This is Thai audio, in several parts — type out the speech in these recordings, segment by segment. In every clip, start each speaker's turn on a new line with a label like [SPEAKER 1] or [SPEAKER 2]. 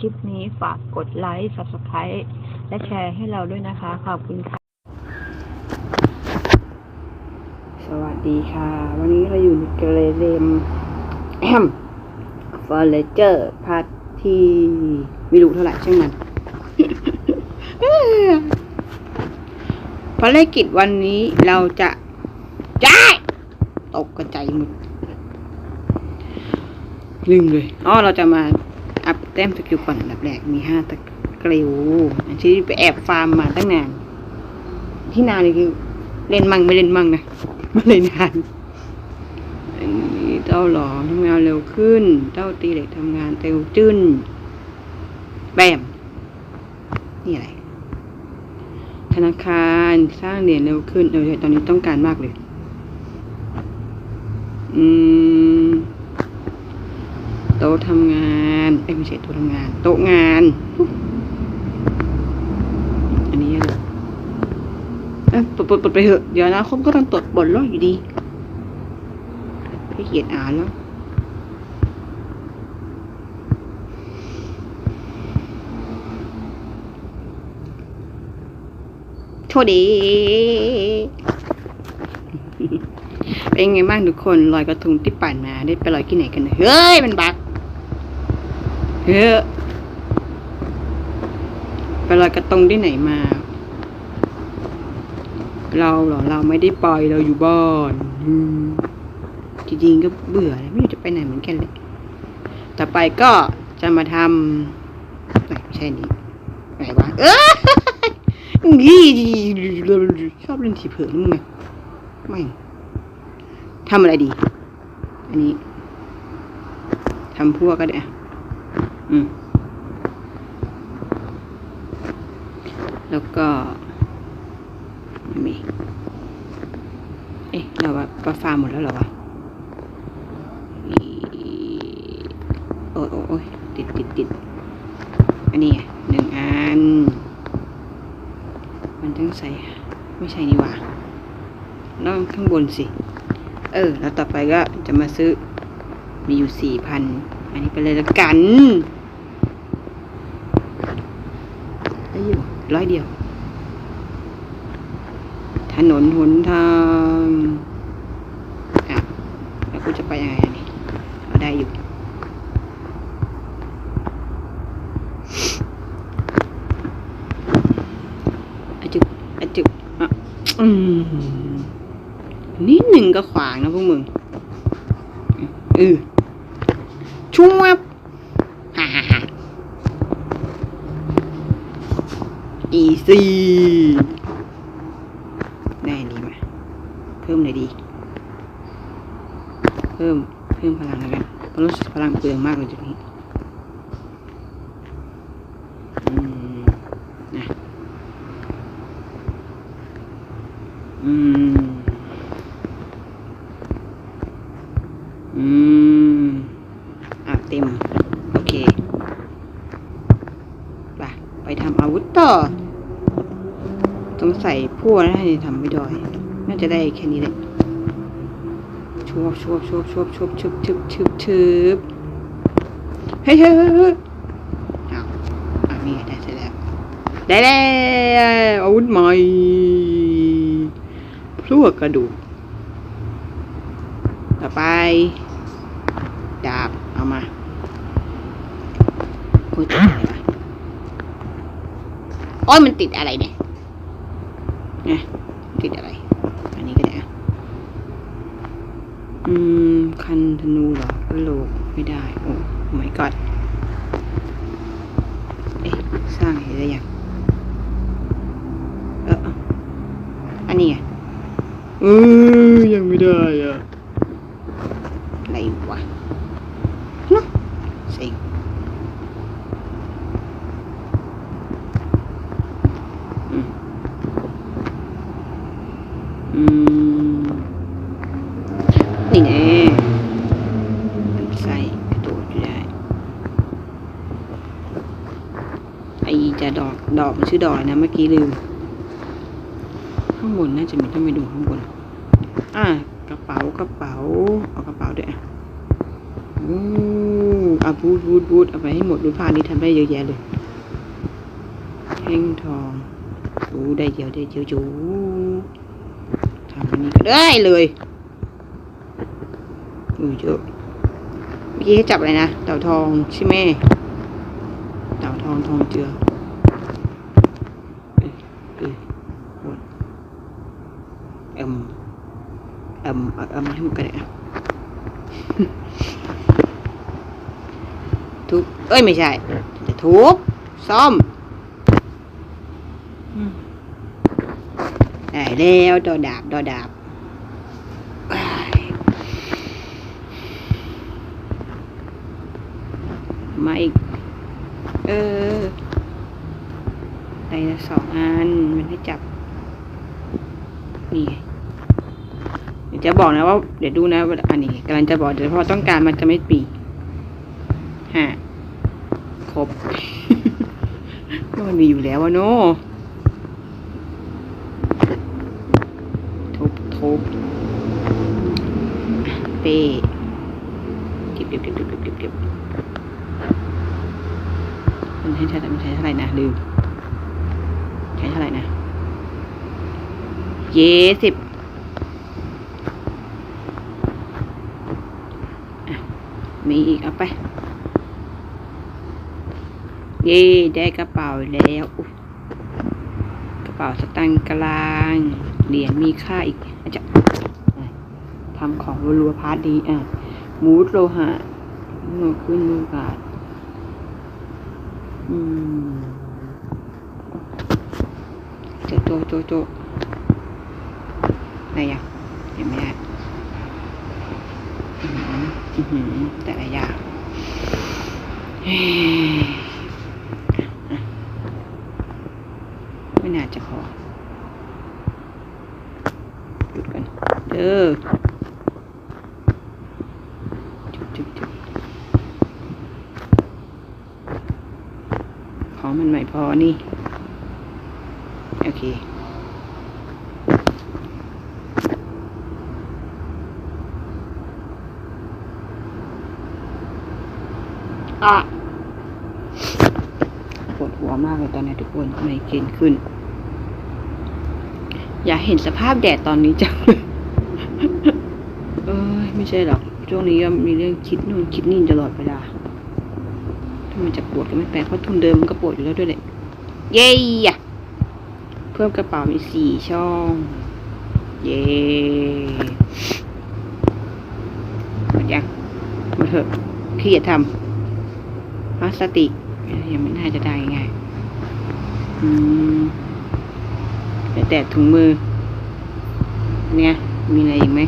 [SPEAKER 1] คลิปนี้ฝากกดไลค์ subscribe และแชร์ให้เราด้วยนะคะ ขอบคุณค่ะ
[SPEAKER 2] สวัสดีค่ะ วันนี้เราอยู่ในเกรเรมแอมฟอร์เรเจอร์พาร์ทที่ไม่รู้เท่าไหร่ช่างมันภารกิจวันนี้เราจะจ้ายตกกระจายหมดลืมเลยอ๋อเราจะมา อัพแต้มสกิลก่อนอันดับแรกมีห้าตะกริวอันที่ไปแอบฟาร์มมาตั้งนาน ที่นานเลยคือเล่นมั่งไม่เล่นมั่งนะมาเลยนานอันนี้เต้าหลอมทำงานเร็วขึ้น เต้าตีเหล็กทำงานเร็วจื้นแบมนี่อะไรธนาคารสร้างเหรียญเร็วขึ้นเออตอนนี้ต้องการมากเลย อืม โต๊ะทำงานเอ้ไม่ใช่โต๊ะทำงาน โต๊ะงาน อันนี้อะไรเอ้ยปลดปลดปลดไปเถอะเดี๋ยวนะคมก็ต้องตรวจบทรอดอยู่ดีพี่เกียดอ่านแล้วโชคดีเป็นไงบ้างทุกคนลอยกระทงที่ปั่นมาได้ไปลอยที่ไหนกัน เฮ้ย มันบัก เฮ้ยไปลอยกระทงที่ไหนมา เราเหรอเราไม่ได้ปล่อยเราอยู่บ้านจริงๆก็เบื่อไม่รู้จะไปไหนเหมือนกันเลยต่อไปก็จะมาทำไม่ใช่นี้ไหนวะเออนี่ชอบเล่นทีเผลอนี่มึงไงไม่ทำอะไรดี อันนี้ทำพวกก็ได้ แล้วก็ไม่มีเอ๊ะเราว่าปลาฟาร์มหมดแล้วเหรอวะอีโอ้ยโอ้ยโอ้ยติดติดติดอันนี้หนึ่งอัน มันต้องใส่ ไม่ใช่นี่หว่าต้องข้างบนสิ เออ แล้วต่อไปก็จะมาซื้อมีอยู่สี่พัน อันนี้ไปเลยละกัน ได้อยู่ ร้อยเดียว ถนนหนทางอะแล้วกูจะไปยังไงนนี้เอาได้อยู่อะจึกอะจึกอะอืมนิดหนึ่งก็ขวางนะพวกมึงเออชุ่มวับฮ่าฮ่าฮ่า สี่ได้ดีไหมาเพิ่มเลยดี เพิ่ม เพิ่มพลังแล้วกันเพราะรู้สึกพลังเปลืองมากเลยจุดนี้นะ อืม อืม อะเต็ม โอเค ไป ไปทำอาวุธต่อ ต้องใส่พวกนะนี่ทำไม่ได้น่าจะได้แค่นี้แหละชวบชวบชวบชวบชวบชึบชึบชึบชึบเฮ้ยเฮ้ยเฮ้ยเฮ้ยเอาอะนี่ได้เสร็จแล้ว ได้แล้วอาวุธใหม่พลวกกระดูกต่อไป ดาบ เอามาโอ้ยติดอะไรวะโอ้ยมันติดอะไรเนี่ย นะติดอะไร อันนี้ก็ได้อะอืม คันธนูเหรอกระโหลกไม่ได้ โอ้ไม่กอดเอ๊ะ สร้างเห็นได้ยัง เอออาอันนี้ไงเออยังไม่ได้อะ อะไรวะเนาะเซ็งอืมอืมนี่แน่มันใส่กระโดดอยู่ได้ ไอจะด อกมันชื่อดอกอะไรนะเมื่อกี้ลืม ข้างบนน่าจะมีต้องไปดูข้างบน อะกระเป๋ากระเป๋าเอากระเป๋าด้วยอะโอ้เอาบูดบูดบูดเอาไปให้หมดดูผ้านี้ทำได้เยอะแยะเลยแห้งทองดูได้เยอะได้เยอะจูทำนนี้ก็ได้เลยอือเยอะเมื่อกี้ให้จับอะไรนะเต่าทองใช่ไหมเต่าทองทองเจือยเอ้ยหมดเอ็ม เอ็มเอาเอ็มให้หมดก็ได้อะทุบเอ้ยไม่ใช่จะทุบซ่อม
[SPEAKER 1] อืม
[SPEAKER 2] ได้แล้วดอดาบดอดาบมาอีก เออได้สองอัน มันให้จับ นี่ เดี๋ยวจะบอกนะว่าเดี๋ยวดูนะว่าอันนี้กำลังจะบอกเดี๋ยวพอต้องการมันจะไม่ปีฮะครบก็มันมีอยู่แล้วอะเนาะทุบทุบเป้เก็บเก็บเก็บเก็บเก็บเก็บมันใช้เท่าไหร่มันใช้เท่าไหร่นะลืมใช้เท่าไหร่นะเยสิบอะ มีอีกเอาไป เย่ได้กระเป๋าแล้วกระเป๋าสตางค์กลางเหรียญมีค่าอีกอาจจะทำของรัวๆพาร์ทดีอะมูดโลหะโนขึ้นมือบาทอืมโจโจโจโจอะไรอะเห็นไหมอะ แต่ละอย่างไม่น่าจะพอหยุดกันเด้อจุดจุดจุดของมันไม่พอนี่ โอเค อะปวดหัวมากเลยตอนนี้ทุกคนไมเกรนขึ้น อยากเห็นสภาพแดดตอนนี้จังเลยเอ้ยไม่ใช่หรอก ช่วงนี้ก็มีเรื่องคิดนู่นคิดนี่ตลอดเวลาถ้ามันจะปวดก็ไม่แปลกเพราะทุนเดิมมันก็ปวดอยู่แล้วด้วยแหละเย้อะเพิ่มกระเป๋ามีสี่ช่อง เย้หมดยังหมาเถอะขี้จะทำ พลาสติกยังไม่น่าจะได้ง่ายอืมแต่แต่ถุงมือ เนี่ย มีอะไรอีกไหม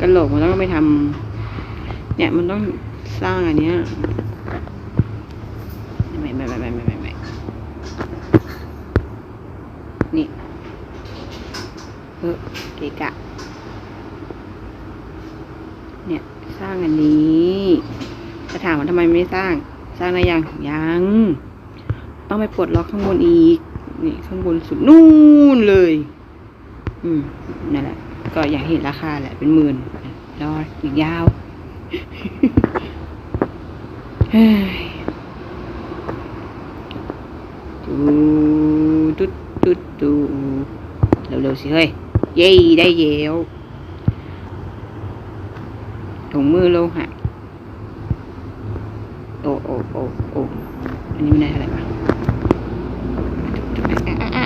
[SPEAKER 2] กระโหลกมันต้องไปทำเนี่ยมันต้องสร้างอันเนี้ยไม่ไม่ไม่ไม่ไม่ไม่ไม่นี่เออเกะกะ เนี่ย สร้างอันนี้จะถามว่าทำ ไม่สร้าง สร้างอะไรยังยัง ต้องไปปลดล็อกข้างบนอีก นี่ข้างบนสุดนู่นเลย อืมนั่นแหละ ก็อยากเห็นราคาแหละเป็นหมื่นรออีกยาวดูดุดดุดดูเร็วๆสิเฮ้ย เย้ได้เยวถุงมือโลหะ โอ้โอ้โอ้โอ้อันนี้ไม่ได้อะไรวะ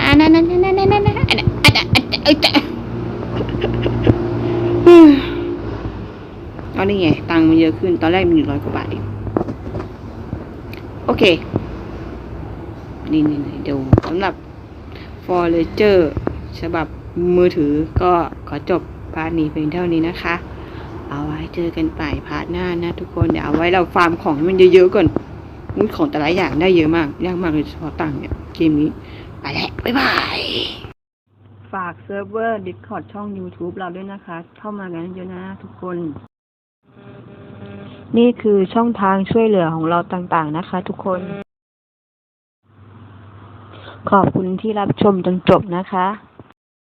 [SPEAKER 2] อันนั้นนั่นนั่นนั่นนั่นอันนั้นอันนั้นอันนั้นเอ้ยจะเอานี่ไงตังค์มันเยอะขึ้น ตอนแรกมีอยู่ร้อยกว่าบาทเองโอเค นี่นี่เดี๋ยวสำหรับ f o r a g e r ฉบับมือถือก็ขอจบพาร์ทนี้เพียงเท่านี้นะคะ เอาไว้เจอกันใหม่พาร์ทหน้านะทุกคน เดี๋ยวเอาไว้เราฟาร์มของให้มันเยอะๆก่อนมุดของแต่ละอย่างได้เยอะมากยากมากเลยเฉพาะตังเนี่ยเกมนี้ ไปแล้ว บ๊ายบาย
[SPEAKER 1] ฝากเซิร์ฟเวอร์ Discord ช่อง YouTube เราด้วยนะคะ เข้ามากันเยอะนะทุกคน นี่คือช่องทางช่วยเหลือของเราต่างๆนะคะ ทุกคน ขอบคุณที่รับชมจนจบนะคะ